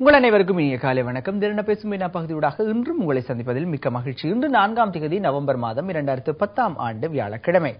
உங்கள் அனைவருக்கும் இனிய காலை வணக்கம். திறன பேசும் மீனா பகுதியூடாக இன்றும் உங்களை சந்திப்பதில் மிக்க மகிழ்ச்சி. இன்று நான்காம் தேதி நவம்பர் மாதம் இரண்டாயிரத்து பத்தாம் ஆண்டு வியாழக்கிழமை.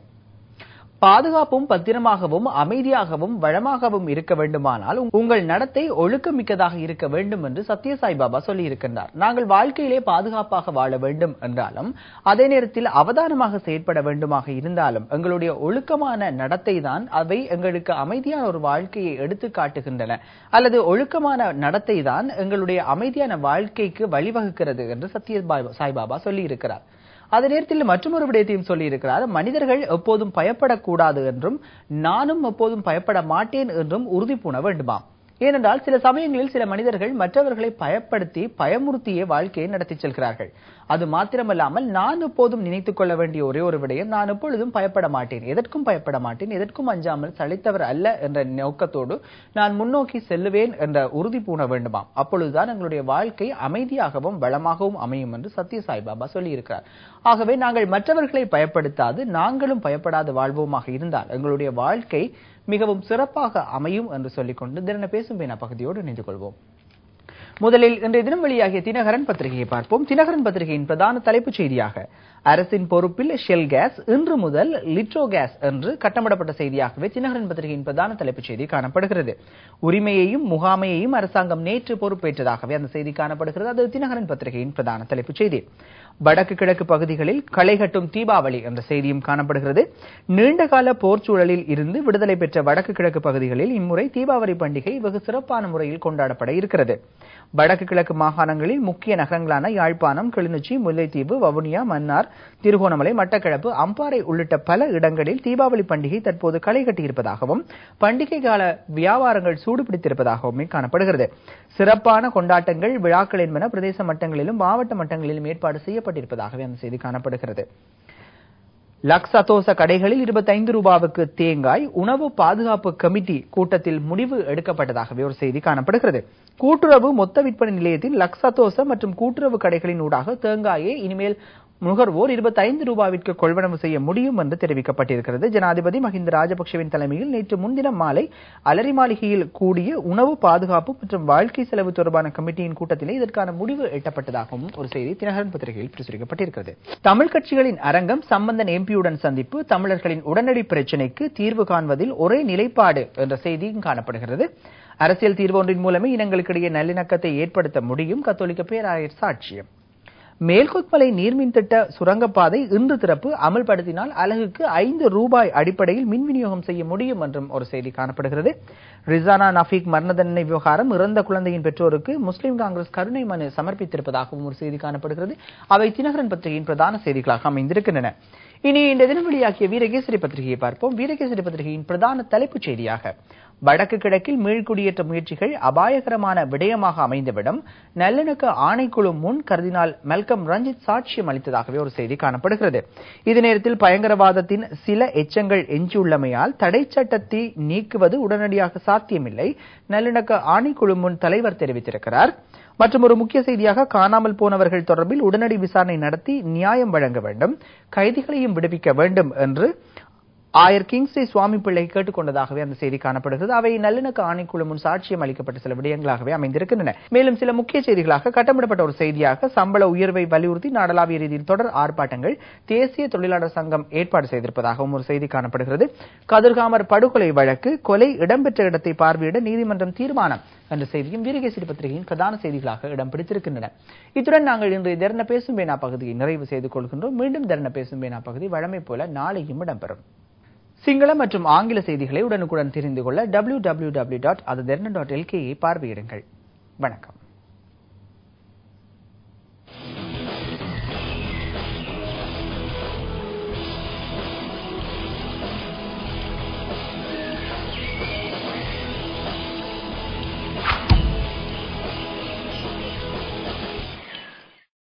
பாதுகாப்பும் பத்திரமாகவும் அமைதியாகவும் வளமாகவும் இருக்க வேண்டுமானால் உங்கள் நடத்தை ஒழுக்கமிக்கதாக இருக்க வேண்டும் என்று சத்யசாய் பாபா சொல்லியிருக்கின்றார். நாங்கள் வாழ்க்கையிலே பாதுகாப்பாக வாழ வேண்டும் என்றாலும் அதே நேரத்தில் அவதானமாக செயற்பட வேண்டுமாக இருந்தாலும் எங்களுடைய ஒழுக்கமான நடத்தை தான் அவை எங்களுக்கு அமைதியான ஒரு வாழ்க்கையை எடுத்து காட்டுகின்றன. அல்லது ஒழுக்கமான நடத்தை தான் எங்களுடைய அமைதியான வாழ்க்கைக்கு வழிவகுக்கிறது என்று சத்ய சாய்பாபா சொல்லியிருக்கிறார். அதே நேரத்தில் மற்றொரு விடயத்தையும் சொல்லியிருக்கிறார். மனிதர்கள் எப்போதும் பயப்படக்கூடாது என்றும் நானும் எப்போதும் பயப்பட மாட்டேன் என்றும் உறுதி பூண வேண்டுமாம். ஏனென்றால் சில சமயங்களில் சில மனிதர்கள் மற்றவர்களை பயப்படுத்தி பயமுறுத்தியே வாழ்க்கையை நடத்தி செல்கிறார்கள். அது மாத்திரமல்லாமல் நான் எப்போதும் நினைத்துக் கொள்ள வேண்டிய ஒரே ஒரு விடயம் நான் எப்பொழுதும் பயப்பட மாட்டேன். எதற்கும் பயப்பட மாட்டேன் எதற்கும் அஞ்சாமல் சளைத்தவர் அல்ல என்ற நோக்கத்தோடு நான் முன்னோக்கி செல்லுவேன் என்ற உறுதி பூண வேண்டுமாம். அப்பொழுதுதான் எங்களுடைய வாழ்க்கை அமைதியாகவும் வளமாகவும் அமையும் என்று சத்ய சாய்பாபா சொல்லியிருக்கிறார். ஆகவே நாங்கள் மற்றவர்களை பயப்படுத்தாது நாங்களும் பயப்படாது வாழ்வோமாக இருந்தால் எங்களுடைய வாழ்க்கை மிகவும் சிறப்பாக அமையும் என்று சொல்லிக்கொண்டு தின பேசும் பேனா பகுதியோடு இணைந்து கொள்வோம். முதலில் இன்றைய தினம் வெளியாகிய தினகரன் பத்திரிகையை பார்ப்போம். தினகரன் பத்திரிகையின் பிரதான தலைப்புச் செய்தியாக அரசின் பொறுப்பில் ஷெல் கேஸ் இன்று முதல் லிட்ரோ கேஸ் என்று கட்டமிடப்பட்ட செய்தியாகவே தினகரன் பத்திரிகையின் பிரதான தலைப்புச் செய்தி காணப்படுகிறது. உரிமையையும் முகாமையையும் அரசாங்கம் நேற்று பொறுப்பேற்றதாகவே அந்த செய்தி காணப்படுகிறது. அது தினகரன் பத்திரிகையின் பிரதான தலைப்புச் செய்தி. வடக்கு கிழக்கு பகுதிகளில் களை கட்டும் தீபாவளி என்ற செய்தியும் காணப்படுகிறது. நீண்டகால போர்ச்சூழலில் இருந்து விடுதலை பெற்ற வடக்கு கிழக்கு பகுதிகளில் இம்முறை தீபாவளி பண்டிகை வெகு சிறப்பான முறையில் கொண்டாடப்பட இருக்கிறது. வடக்கு கிழக்கு மாகாணங்களில் முக்கிய நகரங்களான யாழ்ப்பாணம் கிளிநொச்சி முல்லைத்தீவு வவுனியா மன்னார் திருகோணமலை மட்டக்களப்பு அம்பாறை உள்ளிட்ட பல இடங்களில் தீபாவளி பண்டிகை தற்போது களை கட்டியிருப்பதாகவும் பண்டிகை கால வியாபாரங்கள் சூடுபிடித்திருப்பதாகவுமே காணப்படுகிறது. சிறப்பான கொண்டாட்டங்கள் விழாக்கள் என்பன பிரதேச மட்டங்களிலும் மாவட்ட மட்டங்களிலும் ஏற்பாடு செய்யப்பட்டிருப்பதாகவே அந்த செய்தி காணப்படுகிறது. லக்ஸதோச கடைகளில் இருபத்தைந்து ரூபாவுக்கு தேங்காய் உணவு பாதுகாப்பு கமிட்டி கூட்டத்தில் முடிவு எடுக்கப்பட்டதாகவே ஒரு செய்தி காணப்படுகிறது. கூட்டுறவு மொத்த விற்பனை நிலையத்தில் லக்ஸதோச மற்றும் கூட்டுறவு கடைகளின் ஊடாக தேங்காயை இனிமேல் நுகர்வோர் இருபத்தைந்து ரூபாவிற்கு கொள்வனவு செய்ய முடியும் என்று தெரிவிக்கப்பட்டிருக்கிறது. ஜனாதிபதி மஹிந்த ராஜபக்சவின் தலைமையில் நேற்று முன்தினம் மாலை அலரி மாளிகையில் கூடிய உணவு பாதுகாப்பு மற்றும் வாழ்க்கை செலவு தொடர்பான கமிட்டியின் கூட்டத்திலே இதற்கான முடிவு எட்டப்பட்டதாகவும் ஒரு செய்தி தினகரன் பத்திரிகையில் பிரசுரிக்கப்பட்டிருக்கிறது. தமிழ் கட்சிகளின் அரங்கம் சம்பந்தன் எம்பியுடன் சந்திப்பு தமிழர்களின் உடனடி பிரச்சினைக்கு தீர்வு காண்பதில் ஒரே நிலைப்பாடு என்ற செய்தியும் காணப்படுகிறது. அரசியல் தீர்வு ஒன்றின் மூலமே இனங்களுக்கிடையே நல்லிணக்கத்தை ஏற்படுத்த முடியும். கத்தோலிக்க பேராயர் சாட்சியம். மேல்கொக்மலை நீர்மின் திட்ட சுரங்கப்பாதை இன்று திறப்பு. அமல்படுத்தினால் அலகுக்கு ஐந்து ரூபாய் அடிப்படையில் மின் விநியோகம் செய்ய முடியும் என்றும் ஒரு செய்தி காணப்படுகிறது. ரிசானா நஃபீக் மரண தண்டனை விவகாரம் இறந்த குழந்தையின் பெற்றோருக்கு முஸ்லிம் காங்கிரஸ் கருணை மனு சமர்ப்பித்திருப்பதாகவும் ஒரு செய்தி காணப்படுகிறது. அவை தினகரன் பத்திரிகையின் பிரதான செய்திகளாக அமைந்திருக்கின்றன. இனி இந்த தினம் வெளியாகிய வீரகேசரி பத்திரிகையை பார்ப்போம். வீரகேசரி பத்திரிகையின் பிரதான தலைப்புச் செய்தியாக வடக்கு கிழக்கில் மீள்குடியேற்ற முயற்சிகள் அபாயகரமான விடயமாக அமைந்தவிடம் நல்லிணக்க ஆணைக்குழு முன் கருதினால் மெல்கம் ரஞ்சித் சாட்சியம் அளித்ததாகவே ஒரு செய்தி காணப்படுகிறது. இது நேரத்தில் பயங்கரவாதத்தின் சில எச்சங்கள் எஞ்சியுள்ளமையால் தடை சட்டத்தை நீக்குவது உடனடியாக சாத்தியமில்லை நல்லிணக்க ஆணைக்குழு முன் தலைவர் தெரிவித்திருக்கிறார். மற்றும் ஒரு முக்கிய செய்தியாக காணாமல் போனவர்கள் தொடர்பில் உடனடி விசாரணை நடத்தி நியாயம் வழங்க வேண்டும் கைதிகளையும் விடுவிக்க வேண்டும் என்று ஆயர் கிங்ஸை சுவாமி பிள்ளை கேட்டுக்கொண்டதாகவே அந்த செய்தி காணப்படுகிறது. அவை நல்லிணக்க ஆணைக்குழு முன் சாட்சியம் அளிக்கப்பட்ட சில விடயங்களாகவே அமைந்திருக்கின்றன. மேலும் சில முக்கிய செய்திகளாக கட்டமிடப்பட்ட ஒரு செய்தியாக சம்பள உயர்வை வலியுறுத்தி நாடளாவிய ரீதியில் தொடர் ஆர்ப்பாட்டங்கள் தேசிய தொழிலாளர் சங்கம் ஏற்பாடு செய்திருப்பதாகவும் ஒரு செய்தி காணப்படுகிறது. கதிர்காமர் படுகொலை வழக்கு கொலை இடம்பெற்ற இடத்தை பார்வையிட நீதிமன்றம் தீர்மானம் என்ற செய்தியும் வீரகேசரி பத்திரிகையின் பிரதான செய்திகளாக இடம் பிடித்திருக்கின்றன. இத்துடன் நாங்கள் இன்று தர்ண பேசும் பேனா பகுதியை நிறைவு செய்து கொள்கின்றோம். மீண்டும் தர்ண பேசும் பேனா பகுதி வழமை போல நாளையும் இடம்பெறும். சிங்கள மற்றும் ஆங்கில செய்திகளை உடனுக்குடன் தெரிந்து கொள்ள டபிள்யூ டபிள்யூ டபிள்யூ டாட் அது டாட் எல்கேயை பார்வையிடுங்கள். வணக்கம்.